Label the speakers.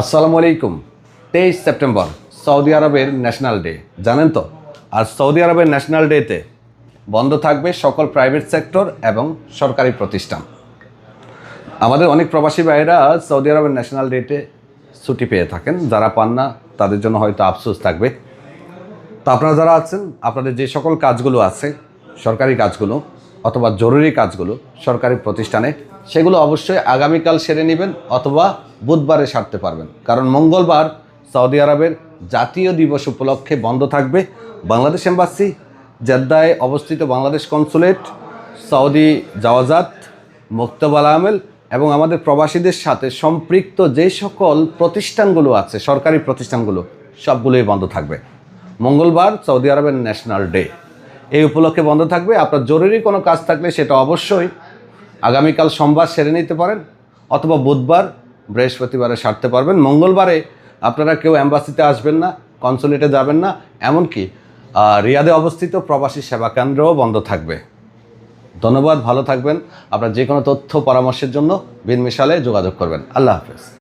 Speaker 1: আসসালামু আলাইকুম। তেইশ সেপ্টেম্বর, সৌদি আরবের ন্যাশনাল ডে। জানেন তো, আর সৌদি আরবের ন্যাশনাল ডেতে বন্ধ থাকবে সকল প্রাইভেট সেক্টর এবং সরকারি প্রতিষ্ঠান। আমাদের অনেক প্রবাসী ভাইয়েরা সৌদি আরবের ন্যাশনাল ডেতে ছুটি পেয়ে থাকেন। যারা পান না, তাদের জন্য হয়তো আফসোস থাকবে। তো আপনারা যারা আছেন, আপনাদের যে সকল কাজগুলো আছে, সরকারি কাজগুলো অথবা জরুরি কাজগুলো সরকারি প্রতিষ্ঠানে, সেগুলো অবশ্যই আগামীকাল সেরে নেবেন অথবা বুধবারে সারতে পারবেন। কারণ মঙ্গলবার সৌদি আরবের জাতীয় দিবস উপলক্ষে বন্ধ থাকবে বাংলাদেশ এম্বাসি, জেদ্দায় অবস্থিত বাংলাদেশ কনসুলেট, সৌদি জাওয়াজাত মুক্তবাল আমেল এবং আমাদের প্রবাসীদের সাথে সম্পৃক্ত যে সকল প্রতিষ্ঠানগুলো আছে, সরকারি প্রতিষ্ঠানগুলো, সবগুলোই বন্ধ থাকবে। মঙ্গলবার সৌদি আরবের ন্যাশনাল ডে। এই উপলক্ষে বন্ধ থাকবে। আপনার জরুরি কোনো কাজ থাকলে সেটা অবশ্যই আগামীকাল সোমবার সেরে নিতে পারেন অথবা বুধবার, বৃহস্পতিবারে সারতে পারবেন। মঙ্গলবারে আপনারা কেউ অ্যাম্বাসিতে আসবেন না, কনসুলেটে যাবেন না, এমনকি রিয়াদে অবস্থিত প্রবাসী সেবা কেন্দ্রও বন্ধ থাকবে। ধন্যবাদ, ভালো থাকবেন। আপনার যে কোনো তথ্য, পরামর্শের জন্য বিন মিশালে যোগাযোগ করবেন। আল্লাহ হাফেজ।